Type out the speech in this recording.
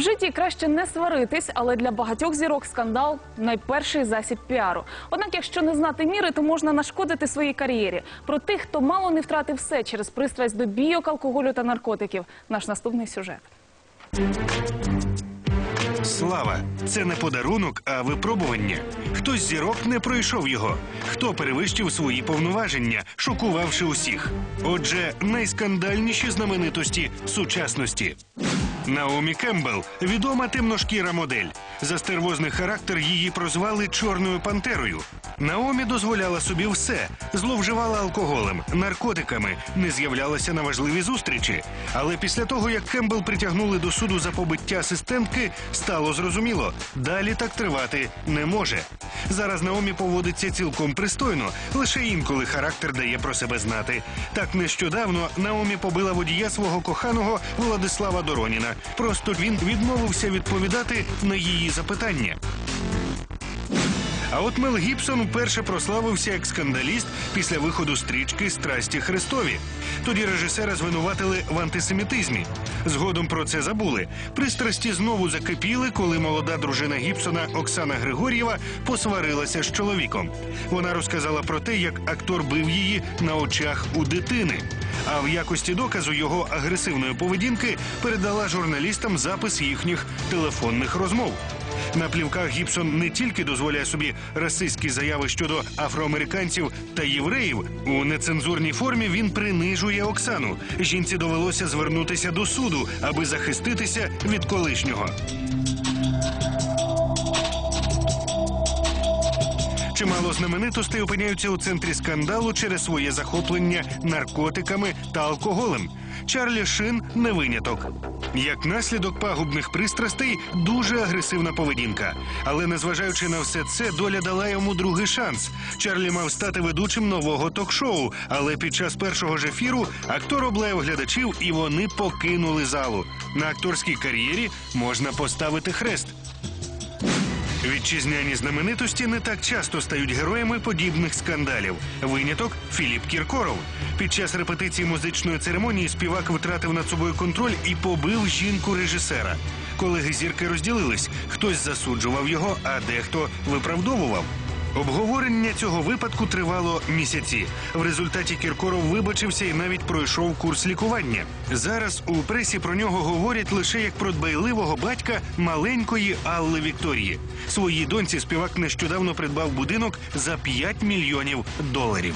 В житті краще не сваритись, але для багатьох зірок скандал найперший засіб піару. Однак, якщо не знати міри, то можна нашкодити своїй кар'єрі. Про тих, хто мало не втратив все через пристрасть до бійок, алкоголю та наркотиків. Наш наступний сюжет. Слава це не подарунок, а випробування. Хтось зірок не пройшов його, хто перевищив свої повноваження, шокувавши усіх. Отже, найскандальніші знаменитості сучасності. Наомі Кембл відома темношкіра модель. За стервозний характер її прозвали Чорною пантерою. Наомі дозволяла собі все, зловживала алкоголем, наркотиками, не з'являлася на важливі зустрічі. Але після того, як Кембл притягнули до суду за побиття асистентки, стало зрозуміло, далі так тривати не може. Зараз Наомі поводиться цілком пристойно, лише інколи характер дає про себе знати. Так нещодавно Наомі побила водія свого коханого Владислава Дороніна. Просто він відмовився відповідати на її запитання. А от Мел Гібсон вперше прославився як скандаліст після виходу стрічки Страсті Христові. Тоді режисера звинуватили в антисемітизмі. Згодом про це забули. Пристрасті знову закипіли, коли молода дружина Гібсона Оксана Григор'єва посварилася з чоловіком. Вона розказала про те, як актор бив її на очах у дитини. А в якості доказу його агресивної поведінки передала журналістам запис їхніх телефонних розмов. На плівках Гібсон не тільки дозволяє собі расистські заяви щодо афроамериканців та євреїв. У нецензурній формі він принижує Оксану. Жінці довелося звернутися до суду, аби захиститися від колишнього. Чимало знаменитостей опиняються у центрі скандалу через своє захоплення наркотиками та алкоголем. Чарлі Шин не виняток. Як наслідок пагубних пристрастей, дуже агресивна поведінка. Але незважаючи на все це, доля дала йому другий шанс. Чарлі мав стати ведучим нового ток-шоу, але під час першого ж ефіру актор облаяв глядачів, і вони покинули залу. На акторській кар'єрі можна поставити хрест. Вітчизняні знаменитості не так часто стають героями подібних скандалів. Виняток Філіп Кіркоров. Під час репетиції музичної церемонії співак втратив над собою контроль і побив жінку режисера. Колеги зірки розділились. Хтось засуджував його, а дехто виправдовував. Обговорення цього випадку тривало місяці. В результаті Кіркоров вибачився і навіть пройшов курс лікування. Зараз у пресі про нього говорять лише як про дбайливого батька маленької Алли Вікторії. Своїй доньці співак нещодавно придбав будинок за 5 мільйонів доларів.